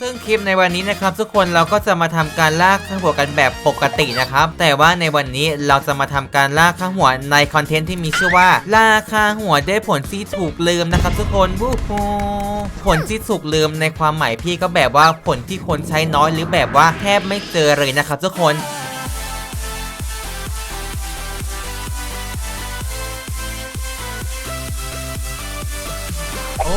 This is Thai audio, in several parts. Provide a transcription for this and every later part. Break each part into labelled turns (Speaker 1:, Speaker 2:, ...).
Speaker 1: ซึ่งคลิปในวันนี้นะครับทุกคนเราก็จะมาทำการลากข้างหัวกันแบบปกตินะครับ แต่ว่าในวันนี้เราจะมาทำการลากข้างหัวในคอนเทนต์ที่มีชื่อว่าลากข้างหัวได้ผลที่ถูกลืมนะครับ ทุกคนวู้ฮูผลที่ถูกลืมในความหมายพี่ก็แบบว่าผลที่คนใช้น้อยหรือแบบว่าแทบไม่เจอเลยนะครับทุกคน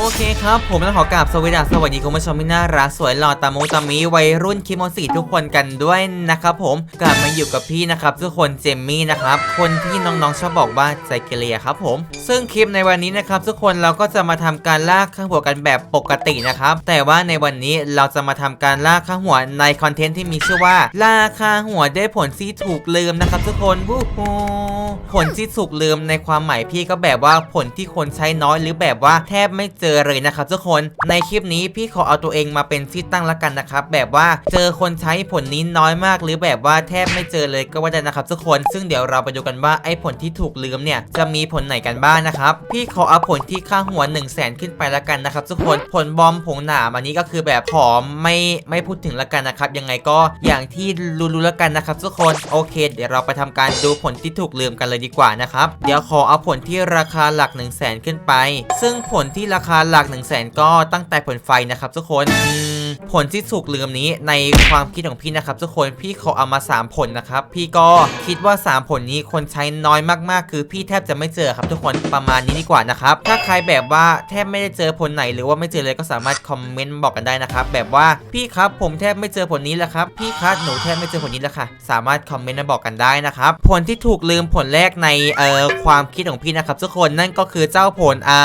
Speaker 1: โอเคครับ ผมต้องขอกราบสวัสดีสวัสดีคุณผู้ชมที่น่ารักสวยหล่อตามูตามีวัยรุ่นคิโมสีทุกคนกันด้วยนะครับผมกลับมาอยู่กับพี่นะครับทุกคนเจมมี่นะครับคนที่น้องๆชอบบอกว่าใจเกลียครับผมซึ่งคลิปในวันนี้นะครับทุกคนเราก็จะมาทำการลากข้างหัวกันแบบปกตินะครับ แต่ว่าในวันนี้เราจะมาทำการลากข้างหัวในคอนเทนต์ที่มีชื่อว่าลากข้างหัวได้ผลที่ถูกลืมนะครับ ทุกคนวู้ฮูผลที่ถูกลืมในความหมายพี่ก็แบบว่าผลที่คนใช้น้อยหรือแบบว่าแทบไม่เจอเลยนะครับทุกคนในคลิปนี้พี่ขอเอาตัวเองมาเป็นที่ตั้งละกันนะครับแบบว่าเจอคนใช้ผลนี้น้อยมาก หรือแบบว่าแทบไม่เจอเลยก็ว่าได้นะครับทุกคน ซึ่งเดี๋ยวเราไปดูกันว่าไอ้ผลที่ถูกลืมเนี่ยจะมีผลไหนกันบ้างนะครับ พี่ขอเอาผลที่ค่าหัว 1 0 0 0 0แสนขึ้นไปละกันนะครับทุกคนผลบอมผงหนามอันนี้ก็คือแบบผอมไม่ไม่พูดถึงละกันนะครับ ยังไงก็อย่างที่รู้ๆละกันนะครับทุกคนโอเค เดี๋ยวเราไปทำการดูผลที่ถูกลืมกันเลยดีกว่านะครับเดี๋ยวขอเอาผลที่ราคาหลัก 1 0 0 0 0แสนขึ้นไป ซึ่งผลที่ราคาหลัก 1 0 0 0 0แสนก็ตั้งแต่ผลไฟนะครับทุกคนอืม ผลที่ถูกลืมนี้ในความคิดของพี่นะครับทุกคนพี่ขอเอามา 3 ผลนะครับ พี่ก็คิดว่า 3 ผลนี้คนใช้น้อยมากๆ คือพี่แทบจะไม่เจอครับทุกคนประมาณนี้ดีกว่านะครับถ้าใครแบบว่าแทบไม่ได้เจอผลไหนหรือว่าไม่เจอเลยก็สามารถคอมเมนต์บอกกันได้นะครับแบบว่าพี่ครับผมแทบไม่เจอผลนี้แล้วครับพี่ครับหนูแทบไม่เจอผลนี้แล้วค่ะ สามารถคอมเมนต์มาบอกกันได้นะครับผลที่ถูกลืมผลแรกในเอ่อความคิดของพี่นะครับทุกคนนั่นก็คือเจ้าผลอา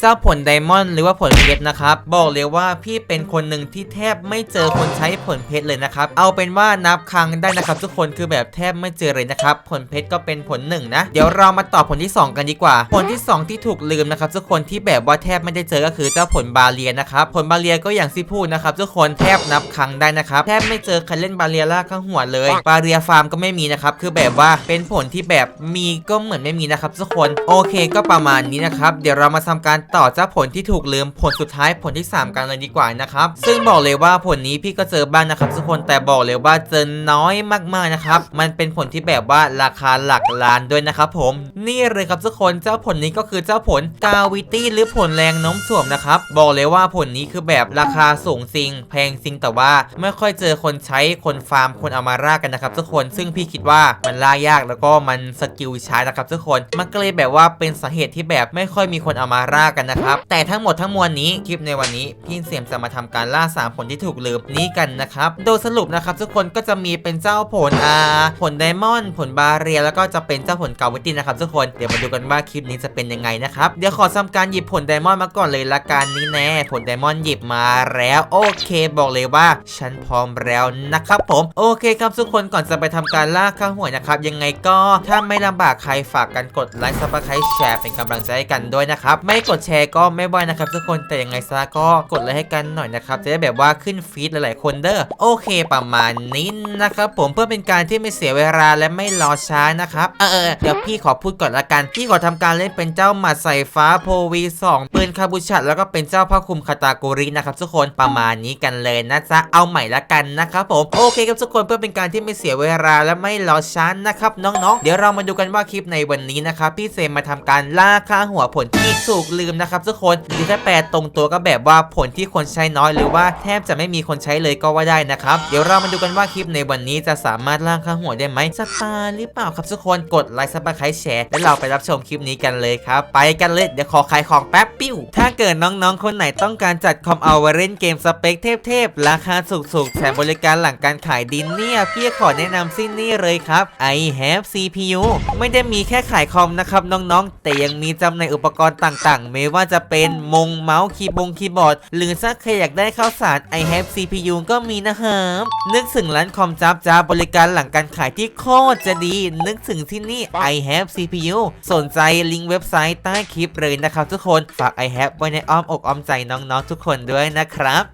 Speaker 1: เจ้าผลไดมอนด์หรือว่าผลเพชรนะครับบอกเลยว่าพี่เป็นคนหนึ่งที่แทบไม่เจอคนใช้ผลเพชรเลยนะครับ เอาเป็นว่านับครั้งได้นะครับ ทุกคนคือแบบแทบไม่เจอเลยนะครับ ผลเพชรก็เป็นผลหนึ่งนะ เดี๋ยวเรามาต่อผลที่ 2 กันดีกว่า ผลที่ 2 ที่ถูกลืมนะครับทุกคนที่แบบว่าแทบไม่ได้เจอก็คือเจ้าผลบาเลียนะครับ ผลบาเลียก็อย่างที่พูดนะครับทุกคนแทบนับครั้งได้นะครับ แทบไม่เจอใครเล่นบาเลียล่าข้างหัวเลย บาเลียฟาร์มก็ไม่มีนะครับ คือแบบว่าเป็นผลที่แบบมีก็เหมือนไม่มีนะครับทุกคน โอเคก็ประมาณนี้นะครับ เดี๋ยวเรามาทำการต่อเจ้าผลที่ถูกลืมผลสุดท้ายผลที่ 3 กันเลยดีกว่านะครับ ซึ่งบอกอกเลยว่าผลนี้พี่ก็เจอบ้างนะครับทุกคนแต่บอกเลยว่าเจอน้อยมากๆนะครับ มันเป็นผลที่แบบว่าราคาหลักล้านด้วยนะครับผม นี่เลยครับทุกคนเจ้าผลนี้ก็คือเจ้าผลกาวิตี้หรือผลแรงโน้มถ่วงนะครับบอกเลยว่าผลนี้คือแบบราคาสูงจริง แพงจริงแต่ว่าไม่ค่อยเจอคนใช้คนฟาร์มคนเอามาล่ากันนะครับทุกคนซึ่งพี่คิดว่ามันล่ายากแล้วก็มันสกิลช้านะครับทุกคนมันก็เลยแบบว่าเป็นสาเหตุที่แบบไม่ค่อยมีคนเอามาล่ากันนะครับแต่ทั้งหมดทั้งมวลนี้คลิปในวันนี้พี่เสียมจะมาทำการล่าสามผลที่ถูกลืมนี้กันนะครับ โดยสรุปนะครับทุกคนก็จะมีเป็นเจ้าผลอาผลไดมอนด์ผลบาเรีย แล้วก็จะเป็นเจ้าผลเกาวิตี้นะครับทุกคนเดี๋ยวมาดูกันว่าคลิปนี้จะเป็นยังไงนะครับเดี๋ยวขอทำการหยิบผลไดมอนด์มาก่อนเลยละกันนี่แน่ ผลไดมอนด์หยิบมาแล้วโอเค บอกเลยว่าฉันพร้อมแล้วนะครับผมโอเคครับทุกคนก่อนจะไปทำการล่าข้าหวยนะครับยังไงก็ถ้าไม่ลำบากใครฝากกันกดไลค์ซับสไครต์แชร์เป็นกำลังใจให้กันด้วยนะครับไม่กดแชร์ก็ไม่บ่อยนะครับทุกคนแต่ยังไงซะก็กดไลค์ให้กันหน่อยนะครับจะได้แบบว่าขึ้นฟีดหลายๆ คนเด้อโอเคประมาณนี้นะครับผมเพื่อเป็นการที่ไม่เสียเวลาและไม่รอช้านะครับเออเดี๋ยวพี่ขอพูดก่อนละกันพี่ขอทำการเล่นเป็นเจ้าหมัดสายฟ้าโพวี2ปืนคาบูชัดแล้วก็เป็นเจ้าผ้าคลุมคาตาโกรินะครับทุกคนประมาณนี้กันเลยนะจ๊ะเอาใหม่ละกันนะครับผมโอเคครับทุกคนเพื่อเป็นการที่ไม่เสียเวลาและไม่รอช้านะครับน้องๆ เดี๋ยวเรามาดูกันว่าคลิปในวันนี้นะครับพี่เซมมาทำการล่าค่าหัวผลที่ถูกลืมนะครับทุกคนหรือถ้าแปลตรงตัวก็แบบว่าผลที่คนใช้น้อยหรือว่าแทบจะไม่มีคนใช้เลยก็ว่าได้นะครับ เดี๋ยวเรามาดูกันว่าคลิปในวันนี้จะสามารถล่าค่าหัวได้ไหมสตาร์หรือเปล่าครับทุกคนกดไลค์ซับสไครต์แชร์แล้วเราไปรับชมคลิปนี้กันเลยครับ ไปกันเลยเดี๋ยวขอขายของแป๊บปิ้ว ถ้าเกิดน้องๆ คนไหนต้องการจัดคอมเอาไว้เล่นเกมสเปคเทพๆราคาถูกๆแถมบริการหลังการขายดินเนี่ยพี่ขอแนะนำสิ้นนี่เลยครับ I have CPU ไม่ได้มีแค่ขายคอมนะครับน้องๆ แต่ยังมีจำหน่ายอุปกรณ์ต่างๆ ไม่ว่าจะเป็นมงเมาส์คีย์บงคีย์บอร์ด หรือถ้าใครอยากได้ข้าวสาร I have CPU ก็มีนะครับนึกถึงร้านคอมจับจ้าบริการหลังการขายที่โคตรจะดี นึกถึงที่นี่ I have CPU สนใจลิงก์เว็บไซต์ใต้คลิปเลยนะครับทุกคนฝาก I have ไว้ในอ้อมอกอ้อมใจน้องๆทุกคนด้วยนะครับ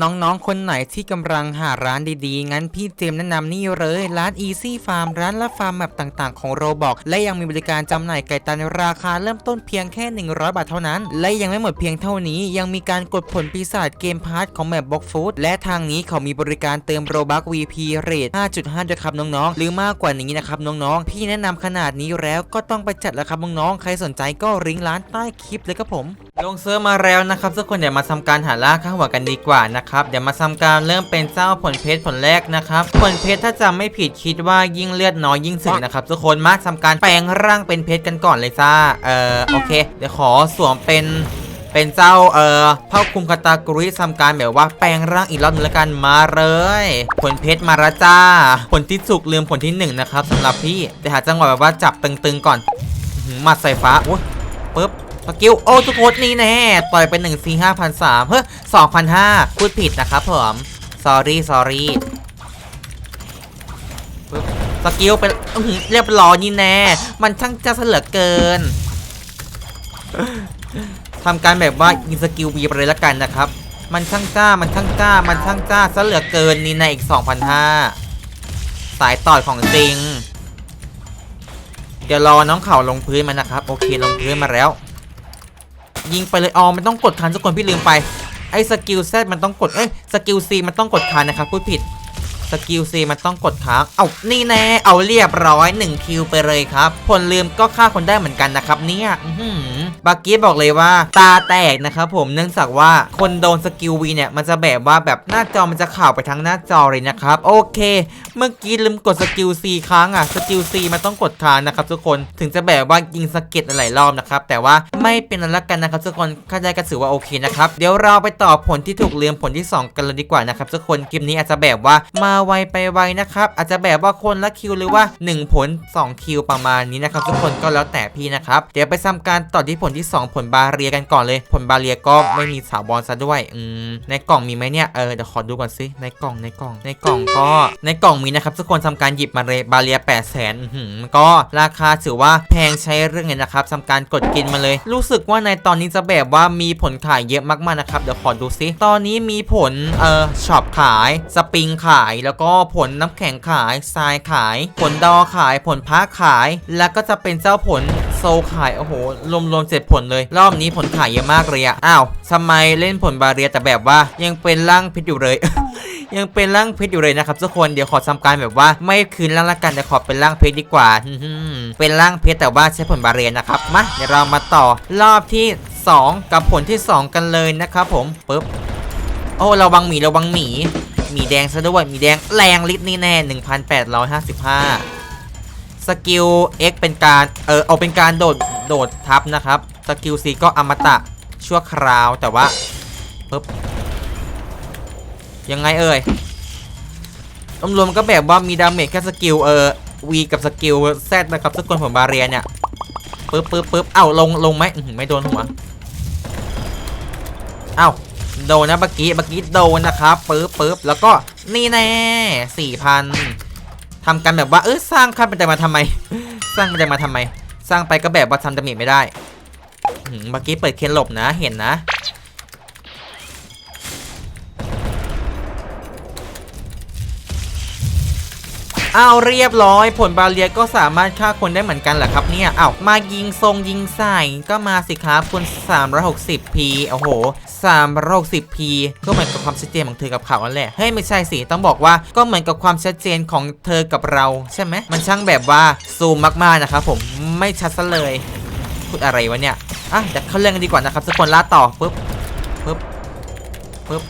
Speaker 1: น้องๆ คนไหนที่กำลังหาร้านดีๆ งั้นพี่เจมแนะนำนี่เลย ร้าน Easy Farm ร้านละฟาร์มแบบต่างๆ ของโรบอกและยังมีบริการจำหน่ายไก่ตันราคาเริ่มต้นเพียงแค่ 100 บาทเท่านั้น และยังไม่หมดเพียงเท่านี้ ยังมีการกดผลปีศาจเกมพาร์ทของแบบบ็อกฟูดและทางนี้เขามีบริการเติมโรบัก VP เรท5.5ด้วยครับน้องๆ หรือมากกว่านี้นะครับน้องๆ พี่แนะนำขนาดนี้แล้วก็ต้องไปจัดแล้วครับน้องๆ ใครสนใจก็ริงก์ร้านใต้คลิปเลยครับผม ลงเซิร์ฟมาแล้วนะครับทุกคนเดี๋ยวมาทำการหาล่าข้าหัวกันดีกว่านะครับเดี๋ยวมาทำการเริ่มเป็นเจ้าผลเพชรผลแรกนะครับผลเพชรถ้าจำไม่ผิดคิดว่ายิ่งเลือดน้อยยิ่งสึกนะครับทุกคนมาทำการแปลงร่างเป็นเพชรกันก่อนเลยจ้าเอ่อโอเค เดี๋ยวขอสวมเป็นเป็นเจ้าเอ่อผ้าคลุมคาตากริทำการแบบว่าแปลงร่างอีกรอบหนึงแล้วกันมาเลย ผลเพชรมาละจ้า ผลที่สุกลืมผลที่หนึ่งนะครับสำหรับพี่เดี๋ยวหาจังหวะแบบว่าจับตึงๆก่อนหมัดใส่ฟ้าโอ้ยปึ๊บ สกิลโอ้ทุกคนนี่แน่ต่อยไป1 4 5 0 0เฮ้ย2,500พูดผิดนะครับผม sorry sorry ปึ๊บสกิลเป็นเรียบร้อยนี่แน่ มันช่างจะเสลือเกินทำการแบบว่ายิงสกิลวีไปเลยละกันนะครับ มันช่างจ้า มันช่างจ้า มันช่างจ้าซะเหลือเกินนี่ในอีก 2,500 สายต่อยของจริง เดี๋ยวรอน้องเข่าลงพื้นมานะครับ โอเคลงพื้นมาแล้ว ยิงไปเลยอ๋อมันต้องกดคันทุกคนพี่ลืมไปไอ้สกิลแซมันต้องกดเอ้ยสกิลซีมันต้องกดคันนะครับพูดผิด สกิลซีมันต้องกดค้างเอานี่แน่เอาเรียบร้อย1คิวไปเลยครับผลลืมก็ฆ่าคนได้เหมือนกันนะครับเนี่ยอื้อหือบักกี้บอกเลยว่าตาแตกนะครับผมเนื่องจากว่าคนโดนสกิลวีเนี่ยมันจะแบบว่าแบบหน้าจอมันจะข่าวไปทั้งหน้าจอเลยนะครับ โอเค เมื่อกี้ลืมกดสกิลซีค้างอะสกิลซีมันต้องกดค้างนะครับทุกคนถึงจะแบบว่ายิงสเก็ตหลายรอบนะครับแต่ว่าไม่เป็นอะไรกันนะครับทุกคนเข้าใจกันถือว่าโอเคนะครับเดี๋ยวเราไปต่อผลที่ถูกลืมผลที่ 2 กันเลยดีกว่านะครับทุกคนคลิปนี้อาจจะแบบว่ามาไวไปไวนะครับ อาจจะแบบว่าคนละคิวหรือว่า 1 ผล 2 คิวประมาณนี้นะครับ ทุกคนก็แล้วแต่พี่นะครับ เดี๋ยวไปทำการต่อที่ผลที่ 2 ผลบาเรียกันก่อนเลย ผลบาเรียก็ไม่มีสาวบอลซะด้วยอืมในกล่องมีไหมเนี่ยเออเดี๋ยวขอดูก่อนสิในกล่องในกล่อง ในกล่องก็ในกล่องมีนะครับทุกคนทำการหยิบมาเลยบาเรีย8 0 0 0 0นก็ราคาถือว่าแพงใช้เรื่องเลยนะครับทำการกดกินมาเลย รู้สึกว่าในตอนนี้จะแบบว่ามีผลขายเยอะมากๆนะครับเดี๋ยวขอดูซิตอนนี้มีผลเออช็อปขายสปริงขายแล้วก็ผลน้ำแข็งขายทรายขาย ผลดอขายผลพักขาย แล้วก็จะเป็นเจ้าผลโซขาย โอ้โห รวมๆเจ็ดผลเลย รอบนี้ผลขายเยอะมากเลยอะอ้าวทำไมเล่นผลบาเรียแต่แบบว่ายังเป็นร่างพิษอยู่เลยยังเป็นร่างเพชรอยู่เลยนะครับทุกคนเดี๋ยวขอทำการแบบว่าไม่คืนร่างละกันแต่ขอเป็นร่างเพชรดีกว่าเป็นร่างเพชรแต่ว่าใช้ผลบาเรียนนะครับมาเดี๋ยวเรามาต่อรอบที่ 2 กับผลที่ 2 กันเลยนะครับผมปึ๊บโอ้ระวังหมีระวังหมี มีแดงซะด้วยมีแดงแรงลิตรนี่แน่ 1855 สกิล X เป็นการเออเอาเป็นการโดดโดดทับนะครับ สกิล C ก็อมตะชั่วคราวแต่ว่าปึ๊บยังไงเอ่ยรวมๆก็แบบว่ามีดาเมจแค่สกิลเออวีกับสกิลแซดนะครับทุกคนผมบาเรียเนี่ยปึ๊บปึ๊บปึ๊บเอ้าลงลงไหมไม่โดนหัวเอ้า โดนนะเมื่อกี้เมื่อกี้โดนนะครับปึ๊บปึ๊บแล้วก็นี่แน่สี่พันทำกันแบบว่าเออสร้างขั้นเป็นแต่มาทำไม สร้างเป็นแต่มาทำไม สร้างไปก็แบบว่าทำดาเมจไม่ได้เมื่อกี้เปิดเคนหลบนะเห็นนะ เอาเรียบร้อย ผลบาเลียก็สามารถฆ่าคนได้เหมือนกันเหรอครับเนี่ยเอามายิงทรงยิงใส่ก็มาสิครับคุณ 360p โอ้โห 360p ก็เหมือนกับความชัดเจนของเธอกับเขาแหละเฮ้ยไม่ใช่สิต้องบอกว่าก็เหมือนกับความชัดเจนของเธอกับเราใช่ไหมมันช่างแบบว่าซูมมากๆนะครับผมไม่ชัดซะเลยพูดอะไรวะเนี่ยอะเดี๋ยวเข้าเรื่องกันดีกว่านะครับทุกคนล่าต่อปุ๊บปุ๊บปุ๊บ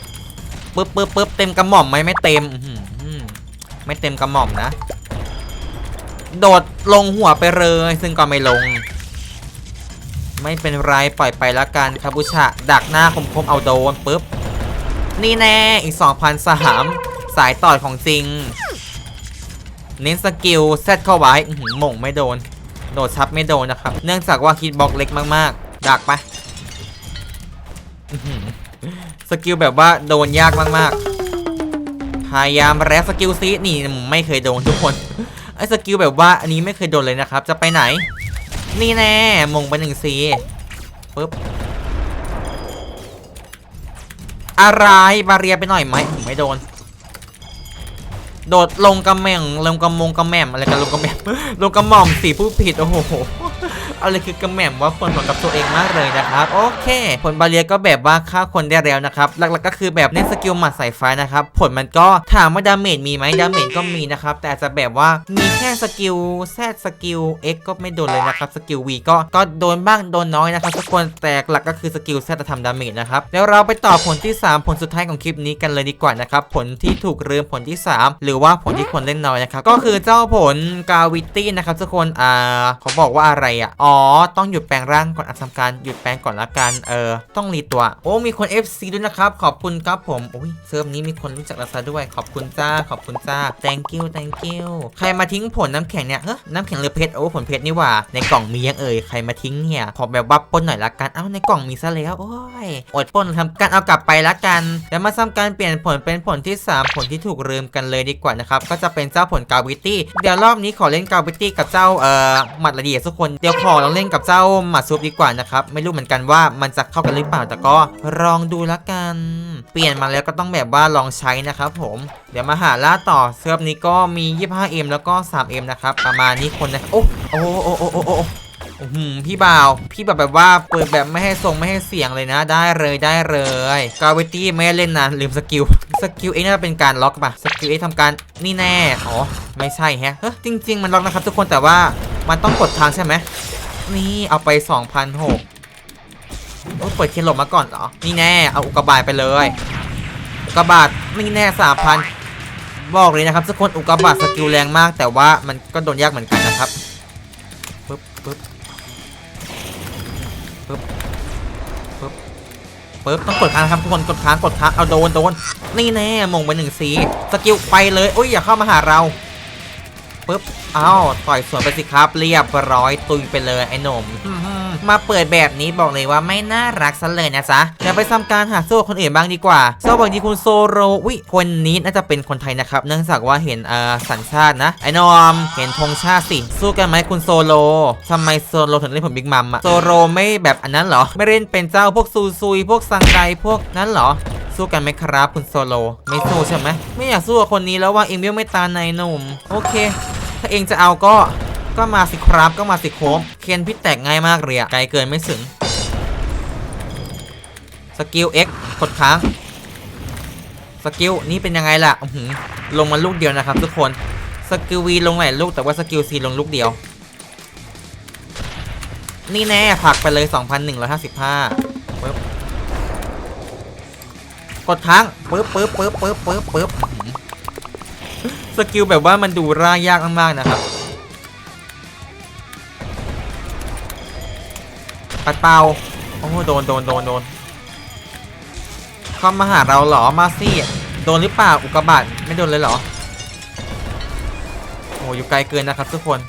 Speaker 1: ปุ๊บปุ๊บปุ๊บเต็มกระหม่อมไหมไม่เต็ม ไม่เต็มกระหม่อมนะ โดดลงหัวไปเลยซึ่งก็ไม่ลง ไม่เป็นไรปล่อยไปแล้วกันคาบุชะ ดักหน้าคมๆเอาโดนปุ๊บ นี่แน่อีก 2,000สหามสายต่อยของจริง เน้นสกิลเซตเข้าไว้หม่งไม่โดน โดดชับไม่โดนนะครับ เนื่องจากว่าฮิตบล็อกเล็กมากๆ ดักไปสกิลแบบว่าโดนยากมากๆ พยายามแรสกิลซีนี่ไม่เคยโดนทุกคนไอ้สกิลแบบว่าอันนี้ไม่เคยโดนเลยนะครับ จะไปไหน นี่แน่มงไปหนึ่งซีปึ๊บอะไรบาเรียไปหน่อยไหมไม่โดน โดดลงกระแม่งลงกระมงกระแม่มอะไรกันลงกระแม่มลงกระหม่อมสีผู้ผิดโอ้โห อะไรคือกระแหม่มว่าคนเหมือนกับตัวเองมากเลยนะครับโอเค ผลบาเรียก็แบบว่าฆ่าคนได้แล้วนะครับหลักๆก็คือแบบเน้นสกิลหมัดสายฟ้านะครับผลมันก็ถามว่าดาเมจมีไหมดาเมจก็มีนะครับแต่จะแบบว่ามีแค่สกิลแซดสกิล X ก็ไม่โดนเลยนะครับสกิล V ก็ก็โดนบ้างโดนน้อยนะครับทุกคนแต่หลักก็คือสกิลแซดจะทำดาเมจนะครับแล้วเราไปต่อผลที่ 3 ผลสุดท้ายของคลิปนี้กันเลยดีกว่านะครับผลที่ถูกเรือผลที่ 3 หรือว่าผลที่คนเล่นน้อยนะครับก็คือเจ้าผลกาวิตี้นะครับทุกคนอ่าเขาบอกว่าอะไรอะอ๋ออ๋อ ต้องหยุดแปลงร่างก่อนอัดทำการหยุดแปลงก่อนละกัน เออ ต้องรีตัว โอ้ มีคน FC ด้วยนะครับ ขอบคุณครับผม โอ้ย เซิร์ฟนี้มีคนรู้จักเราซะด้วย ขอบคุณจ้า ขอบคุณจ้า thank you thank you ใครมาทิ้งผลน้ำแข็งเนี่ย เฮ้ยน้ำแข็งหรือเพชร โอ้ ผลเพชรนี่หว่า ในกล่องมียังเอ่ย ใครมาทิ้งเนี่ย ขอแบบว่าป้นหน่อยละกัน เอ้า ในกล่องมีซะแล้ว โอ้ย อดป้นทำการเอากลับไปละกัน แล้วมาทำการเปลี่ยนผลเป็นผลที่ 3 ผลที่ถูกลืมกันเลยดีกว่านะครับ ก็จะเป็นเจ้าผลกาวิตี้ เดี๋ยวรอบนี้ขอเล่นกาวิตี้กับเจ้า เอ่อ หมัดละเอียดทุกคน เดี๋ยวขอลองเล่นกับเจ้าหมัดซุปดีกว่านะครับไม่รู้เหมือนกันว่ามันจะเข้ากันหรือเปล่าแต่ก็ลองดูละกัน เปลี่ยนมาแล้วก็ต้องแบบว่าลองใช้นะครับผมเดี๋ยวมาหาล่าต่อเซิร์ฟนี้ก็มี 25M แล้วก็ 3M นะครับประมาณนี้คนนะโอ้โอ้โอ้โอ้โอ้โอ้อื้อหือพี่บ่าว พี่แบบแบบว่าเปิดแบบไม่ให้ทรงไม่ให้เสียงเลยนะ ได้เลยได้เลยกาเวตี้ไม่เล่นนานลืมสกิล สกิลเองน่าจะเป็นการล็อกป่ะ สกิลเองทำการนี่แน่ อ๋อ ไม่ใช่ฮะเฮ้ยจริง ๆ มันล็อกนะครับทุกคนแต่ว่ามันต้องกดทางใช่ไหม นี่เอาไป 2,006โอ้เปิดเทียนหลบมาก่อนเหรอ นี่แน่ เอาอุกกาบาตไปเลยอุกกาบาตนี่แน่3,000บอกเลยนะครับทุกคนอุกกาบาตสกิลแรงมาก แต่ว่ามันก็โดนยากเหมือนกันนะครับปึ๊บปึ๊บปึ๊บปึ๊บปึ๊บต้องกดค้างนะครับทุกคนกดค้างกดค้างเอาโดนโดนนี่แน่มงไปหนึ่งสีสกิลไปเลยโอ้ยอย่าเข้ามาหาเรา ปึ๊บเอ้าต่อยสวนไปสิครับ เรียบร้อยตุยไปเลยไอ้หนุ่มอื้อหือมาเปิดแบบนี้บอกเลยว่าไม่น่ารักซะเลยนะจ๊ะเดี๋ยวไปทำการหาสู้กับคนอื่นบ้างดีกว่าสวัสดีคุณโซโรวิคนนี้น่าจะเป็นคนไทยนะครับ เนื่องจากว่าเห็นเอ่อสัญชาตินะ ไอ้นอม เห็นธงชาติสิ สู้กันไหมคุณโซโลทำไมโซโลถึงเล่นผมบิ๊กมัมอะโซโรไม่แบบอันนั้นเหรอ ไม่เล่นเป็นเจ้าพวกซูซุยพวกซังไกพวกนั้นเหรอ สู้กันไหมครับคุณโซโล ไม่สู้ใช่ไหมไม่อยากสู้กับคนนี้แล้วว่าเองเบี้ยวไม่ตาในหนุ่ม โอเค ถ้าเองจะเอาก็ก็มาสิครับก็มาสิโคมเคนพี่แตกง่ายมากเลยอะไกลเกินไม่ถึงสกิล X กดค้างสกิลนี้เป็นยังไงล่ะลงมาลูกเดียวนะครับทุกคนสกิล V ลงหลายลูกแต่ว่าสกิล C ลงลูกเดียว นี่แน่ผักไปเลย 2,155ปึ๊บ กดค้างปึ๊บปึ๊บปึ๊บปึ๊บปึ๊บปึ๊บสกิลแบบว่ามันดูร่ายากมากๆนะครับปัดเป่าโอ้โดนโดนโดนโดนเข้ามาหาเราเหรอมาสิโดนหรือเปล่าอุกกาบาตไม่โดนเลยเหรอโอ้อยู่ไกลเกินนะครับทุกคน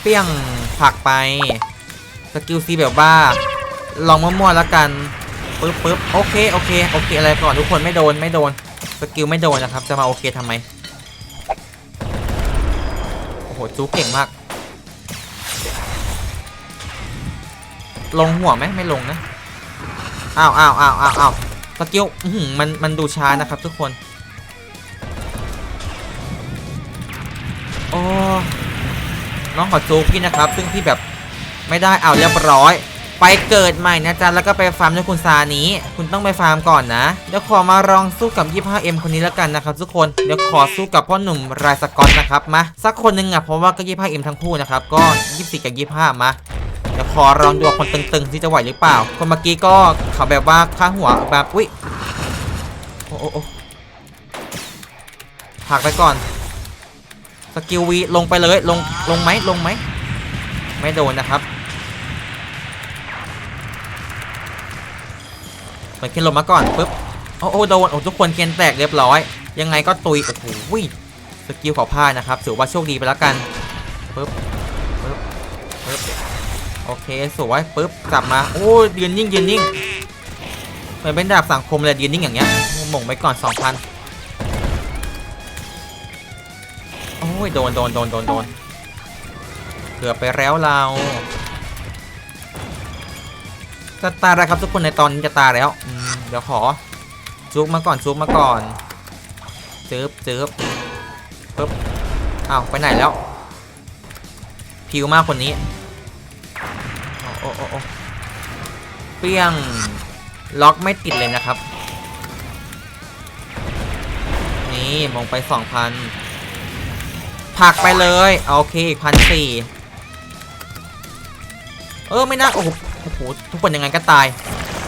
Speaker 1: เปี้ยงผักไปสกิลซีแบบว่าลองมั่วๆแล้วกัน ปึ๊บปึ๊บโอเคโอเคโอเคอะไรก่อนทุกคนไม่โดนไม่โดนสกิลไม่โดนนะครับจะมาโอเคทำไมโอ้โหจูเก่งมาก ลงหัวไหมไม่ลงนะอ้าวอ้าวอ้าวอ้าวอ้าวสกิลมันมันดูช้านะครับทุกคนโอ้น้องขอจูพี่นะครับ ซึ่งพี่แบบไม่ได้เอาเรียบร้อย ไปเกิดใหม่นะจ๊ะแล้วก็ไปฟาร์มด้วยคุณซานี้ คุณต้องไปฟาร์มก่อนนะ เดี๋ยวขอมาลองสู้กับ 25M คนนี้แล้วกันนะครับทุกคน เดี๋ยวขอสู้กับพ่อหนุ่มรายสกอตนะครับมาสักคนหนึ่งอะเพราะว่าก็ 25M ทั้งคู่นะครับก็ 24 กับ 25 มาเดี๋ยวขอลองดูคนตึงๆ ที่จะไหวหรือเปล่า คนเมื่อกี้ก็เขาแบบว่าข้างหัวแบบอุ้ยโอ้โอ้ผักไปก่อนสกิลวีลงไปเลยลงลงไหมลงไหมไม่โดนนะครับ มือนเคนลงมาก่อนปุ๊บโอ้โอ้โดนโอ้ทุกคนเคนแตกเรียบร้อย ยังไงก็ตุยโอ้โหสกิลขอพลาดนะครับถือว่าโชคดีไปแล้วกันปึ๊บปึ๊บปึ๊บโอเคสวยปึ๊บกลับมาโอ้ยืนนิ่งยืนนิ่งเหมือนเป็นดาบสังคมเลยยืนนิ่งอย่างเงี้ยหม่งไปก่อน2,000โอ้ยโดนโดนโดนโดนโดนเกือบไปแล้วเรา จะตายแล้วครับทุกคนในตอนนี้จะตายแล้วเดี๋ยวขอจุกมาก่อนจุกมาก่อนจึ๊บจึ๊บปึ๊บอ้าวไปไหนแล้ว พิวมากคนนี้โอ้โอ้โอ้เปี้ยงล็อกไม่ติดเลยนะครับ นี่มองไปสองพันผักไปเลย โอเคอีกพันสี่เออ ไม่น่าโอ้โห โอ้โหทุกคนยังไงก็ตาย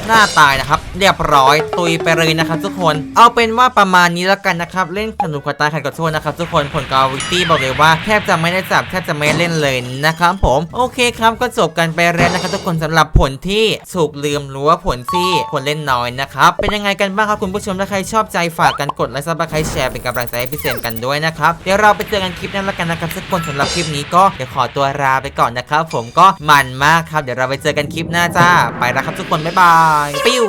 Speaker 1: หน้าตายนะครับ เรียบร้อยตุยไปเลยนะครับ ทุกคน เอาเป็นว่าประมาณนี้แล้วกันนะครับ เล่นขนุนขวาตายขัดกับโทษนะครับ ทุกคนผลกาวิตี้บอกเลยว่าแทบจะไม่ได้จับแทบจะไม่เล่นเลยนะครับผมโอเคครับก็จบกันไปแล้วนะครับ ทุกคนสำหรับผลที่ถูกลืมหรือว่าผลที่คนเล่นน้อยนะครับเป็นยังไงกันบ้างครับคุณผู้ชมถ้าใครชอบใจฝากกันกดไลค์ซับสไครต์แชร์เป็นกำลังใจให้พี่เซมกันด้วยนะครับเดี๋ยวเราไปเจอกันคลิปหนั้นแล้วกันนะครับทุกคนสำหรับคลิปนี้ก็เดี๋ยวขอตัวลาไปก่อนนะครับ ผมก็มันมากครับเดี๋ยวเราไปเจอกันคลิปหน้าจ้าไปแล้วครับทุกคนบ๊ายบายปิ้ว